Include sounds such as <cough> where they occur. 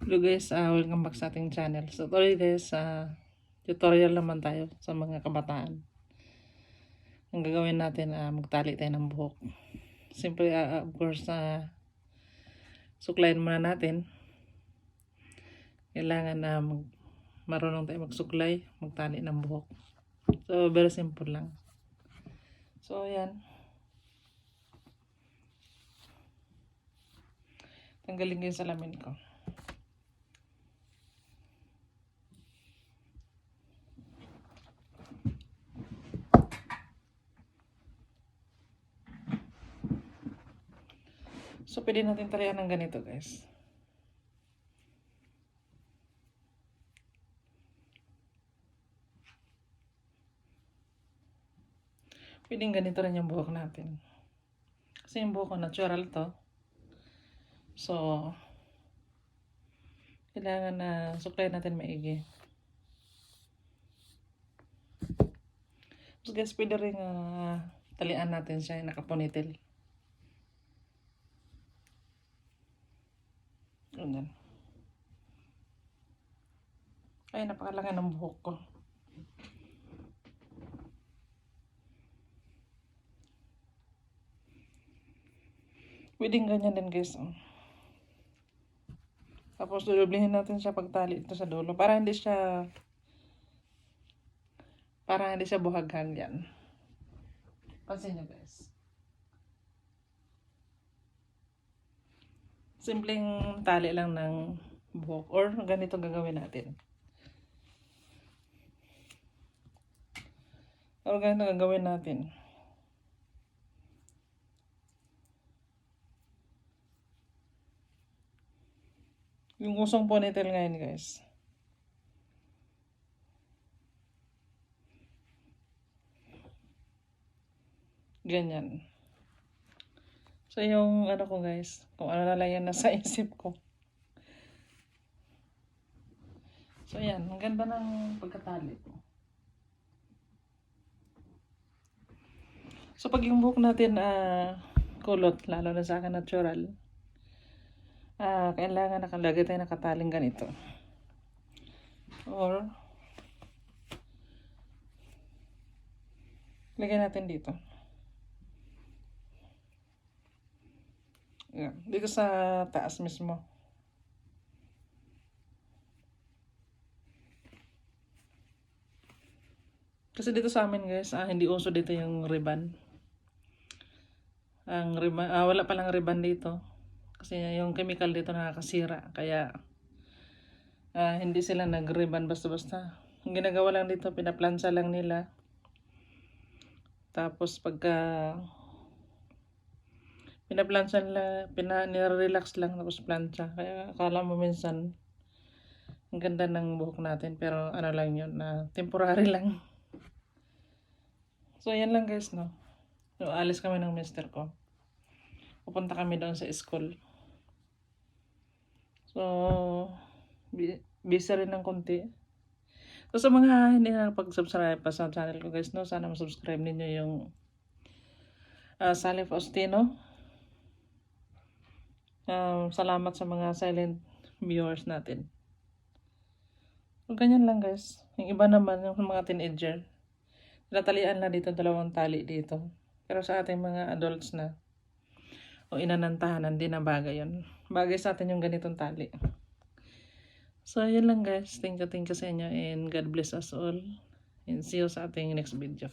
Hello guys, uh, welcome back sa ating channel. So today guys, uh, tutorial naman tayo sa mga kabataan. Ang gagawin natin, uh, magtali tayo ng buhok. Siyempre, uh, of course, uh, suklayin muna natin. Kailangan na mag marunong tayo magsuklay, magtali ng buhok. So, very simple lang. So, ayan. Tanggalin ko yung salamin ko. So, pwede natin talian ng ganito, guys. Pwedeng ganito rin yung buhok natin. Kasi yung buhok ko, natural to. So, kailangan na supply natin maigi. So guys, pwede rin uh, talian natin siya yung nakaponitel. Ganyan. Ay, napakalaki ng buhok ko. Pwedeng ganyan din guys. Oh. Tapos dudublihin natin siya pagtali ito sa dulo. Para hindi siya para hindi siya buhaghan yan. Pansin nyo guys. Simpleng tali lang ng buhok. Or ganito gagawin natin. Or ganito gagawin natin. Yung usong ponytail ngayon guys. Ganyan. So yung ano ko guys, kung ano na lang yan nasa <laughs> isip ko. So yan, ang ganda ng pagkatali ko. So pag yung buhok natin uh, kulot, lalo na sa akin natural, uh, kailangan nakalagay tayo nakataling ganito. Or, lagyan natin dito. Yan. Dito sa taas mismo. Kasi dito sa amin guys, ah, hindi uso dito yung ribbon. Ang ribbon, ah, wala palang ribbon dito. Kasi yung chemical dito nakakasira. Kaya ah, hindi sila nag-ribbon basta-basta. Ang ginagawa lang dito, pinaplansa lang nila. Tapos pagka pinaplansa nila, pina, nire-relax lang tapos plancha. Kaya akala mo minsan ang ganda ng buhok natin pero ano lang yun na temporary lang. So yan lang guys no. So alis kami ng mister ko. Pupunta kami doon sa school. So busy rin ng konti. So sa mga hindi na pag-subscribe pa sa channel ko guys no, sana ma-subscribe ninyo yung uh, Salif Ostino. Um, salamat sa mga silent viewers natin. So, ganyan lang guys. Yung iba naman, yung mga teenager, natalian na dito dalawang tali dito. Pero sa ating mga adults na, o inanantahanan, hindi na bagay yun. Bagay sa atin yung ganitong tali. So, yun lang guys. Thank you, thank you sa inyo and God bless us all. And see you sa ating next video.